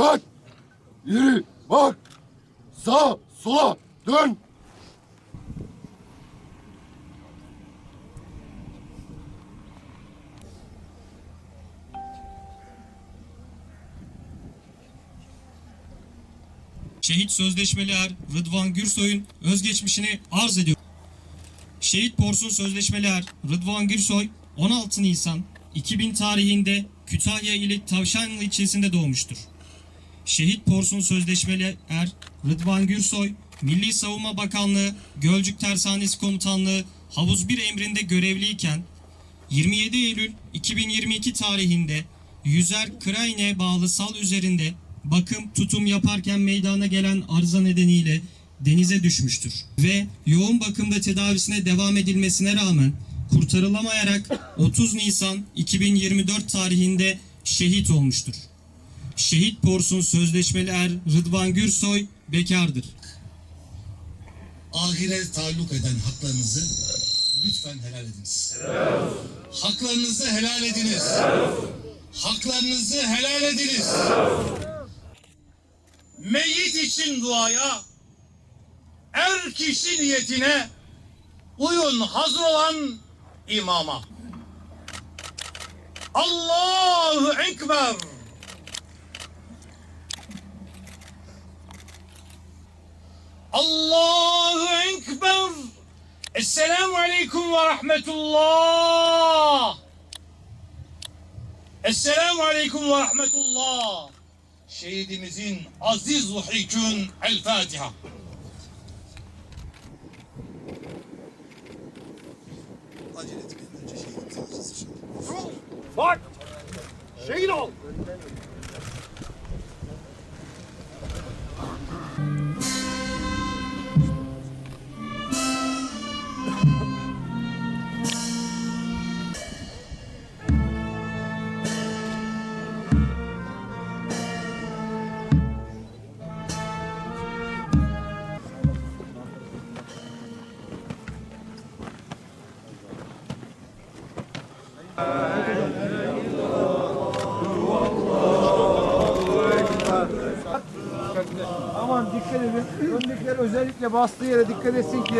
Dikkat! İleri bak! Sağa, sola, dön! Şehit Sözleşmeli Er Rıdvan Gürsoy'un özgeçmişini arz ediyor. Şehit Porsun Sözleşmeli Er Rıdvan Gürsoy 16 Nisan 2000 tarihinde Kütahya ili Tavşanlı ilçesinde doğmuştur. Şehit Porsun Sözleşmeli Er Rıdvan Gürsoy Milli Savunma Bakanlığı Gölcük Tersanesi Komutanlığı Havuz 1 emrinde görevliyken 27 Eylül 2022 tarihinde Yüzer Krayne bağlı sal üzerinde bakım tutum yaparken meydana gelen arıza nedeniyle denize düşmüştür. Ve yoğun bakımda tedavisine devam edilmesine rağmen kurtarılamayarak 30 Nisan 2024 tarihinde şehit olmuştur. Şehit Porsun Sözleşmeli Er Rıdvan Gürsoy bekardır. ahire taalluk eden haklarınızı lütfen helal ediniz. Haklarınızı helal ediniz. Haklarınızı helal ediniz. Meyyit için duaya, er kişi niyetine uyun hazır olan imama. Allahu Ekber. Allahu Ekber. Esselamu Aleyküm ve Rahmetullah. Esselamu Aleyküm ve Rahmetullah. Şehidimizin aziz ruhikün El Fatiha. Acele etmeyin önce. Bak! Şehit ol! Aman dikkat edin. Öndekiler özellikle bastığı yere dikkat etsin ki